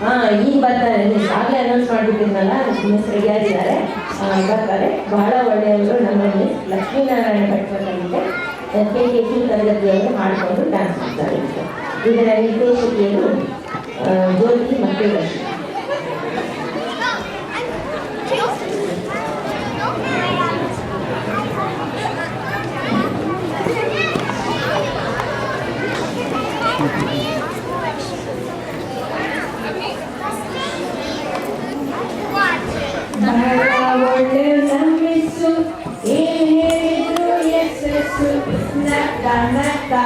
ಹಾ ಈಗ ಬರ್ತಾರೆ ಆಗಲೇ ಅನೌನ್ಸ್ ಮಾಡಿಬಿಟ್ಟಿದ್ನಲ್ಲ ಮಿಸ್ ರೆಡಿಯಾಗಿದ್ದಾರೆ ಬರ್ತಾರೆ. ಬಹಳ ಒಳ್ಳೆಯವರು ನಮ್ಮಲ್ಲಿ. ಲಕ್ಷ್ಮೀನಾರಾಯಣ ಭಟ್ರಲ್ಲಿದೆ ಕೆ ಕೆ ಸಿ ತರಗತಿಯಲ್ಲಿ ಮಾಡಿಕೊಂಡು ಡ್ಯಾನ್ಸ್ ಮಾಡ್ತಾರೆ ಇದರ ನಿರ್ದೇಶಕಿಯರು ಆ, ಜ್ಯೋತಿ ಮತ್ತು Thank ಬಹಳ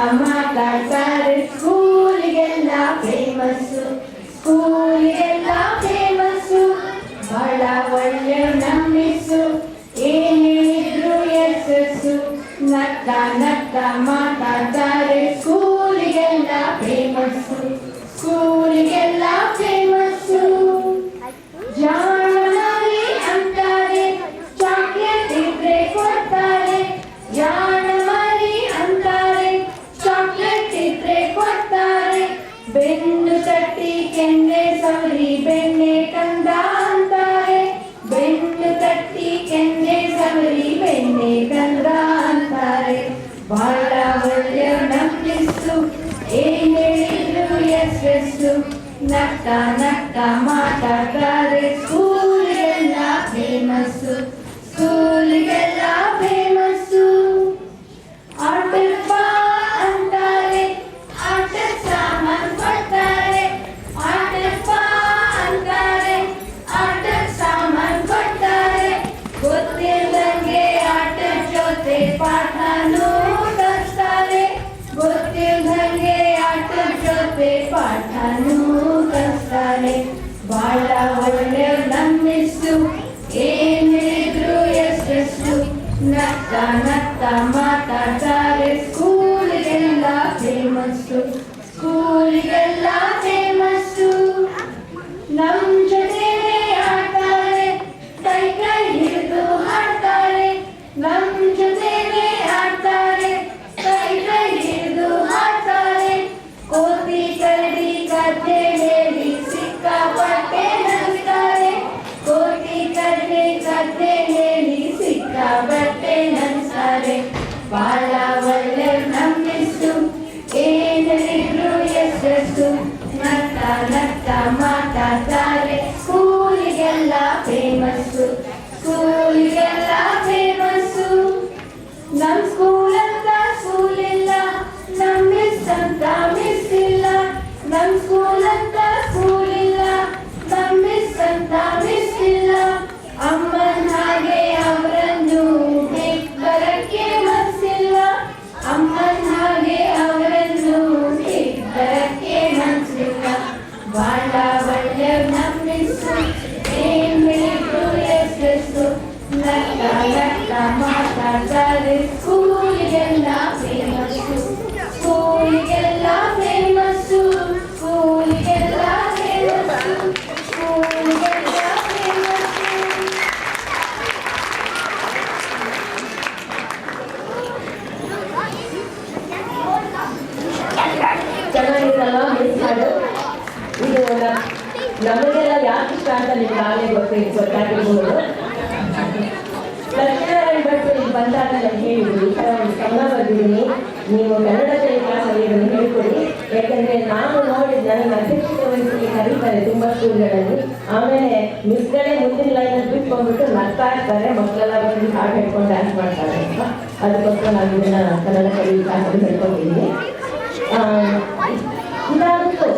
ನಕ್ಕ ಮಾತಾಡ್ತಾರೆ ಸ್ಕೂಲಿಗೆಲ್ಲ ಫೇಮಸ್ಸು ಸ್ಕೂಲಿಗೆಲ್ಲ ಫೇಮಸ್ಸು ಬಹಳ ಒಳ್ಳೆ ನಂಬಿಸು ಏನ್ ಹೇಳಿದ್ರು ಯಶಸ್ಸು ನಕ್ಕ ನಕ್ಕ ಮಾತಾಡ್ತಾರೆ ಸ್ಕೂಲಿಗೆಲ್ಲ ಬಹಳ ಒಳ್ಳೆ ನಂಬಿಸು ಏನ್ ಹೇಳಿದ್ರು ಯಶಸ್ಸು ನಕ್ಕ ನಕ್ಕ ಮಾತಾಡ್ತಾರೆ ಸ್ಕೂಲಿಗೆಲ್ಲ ಫೇಮಸ್ಸು ಗೊತ್ತಿಲ್ಲದಂಗೆ ಆಟ ಜೊತೆ ಪಾಠನೂ ಕಲಿಸ್ತಾರೆ ಬಹಳ ಒಳ್ಳೆ ನಂಬಿಸು ಏನ್ ಹೇಳಿದ್ರು ಯಶಸ್ಸು ನಕ್ಕ ನಕ್ಕ ಮಾತಾಡ್ತಾರೆ ಸ್ಕೂಲಿಗೆಲ್ಲ ಫೇಮಸ್ಸು Bye. ಮಾತಾಡ್ತಾರೆ ಸ್ಕೂಲಿಗೆಲ್ಲ ಫೇಮಸ್ಸು ಸ್ಕೂಲಿಗೆಲ್ಲ ಫೇಮಸ್ಸು ಸ್ಕೂಲಿಗೆಲ್ಲ ಫೇಮಸ್ಸು ಸ್ಕೂಲಿಗೆಲ್ಲ ಫೇಮಸ್ಸು ಚೆನ್ನಾಗಿತ್ತಲ್ವಾ ಮಿಸ್ ಹಾಡು ಇದು ನ- ನಮಗೆಲ್ಲ ಯಾಕೆ ಇಷ್ಟ ಅಂತ ನಿಮ್ಗೆ ಆಗಲೇ ಗೊತ್ತಿ ಗೊತ್ತಾಗಿರ್ಬೋದು ಹೇಳ್ತಿದ್ದೀನಿ ನೀವು ಕನ್ನಡ ಕ್ಲಾಸಲ್ಲಿ ಇದನ್ನು ಹೇಳ್ಕೊಡಿ. ಯಾಕಂದ್ರೆ ನಾನು ನೋಡಿದ ನನಗೆ ಅಧ್ಯಕ್ಷ ವಹಿಸಿ ಕರೀತಾರೆ ತುಂಬ ಸ್ಕೂಲ್ಗಳಲ್ಲಿ. ಆಮೇಲೆ ಮಿಸ್ಗಳೇ ಮುಂದಿನ ಲೈನಲ್ಲಿ ಬಿಟ್ಕೊಂಡ್ಬಿಟ್ಟು ನಗ್ತಾ ಇರ್ತಾರೆ. ಮಕ್ಕಳೆಲ್ಲ ಬಂದು ಹಾಡು ಹೇಳ್ಕೊಂಡು ಡ್ಯಾನ್ಸ್ ಮಾಡ್ತಾರೆ ಅಂತ. ಅದಕ್ಕೋಸ್ಕರ ನಾನು ಇದನ್ನ ಕನ್ನಡ ಕಲಿಯುತ್ತಾ ಹೇಳ್ಕೊಂಡಿದ್ದೀನಿ. ಇದಾಗಿತ್ತು.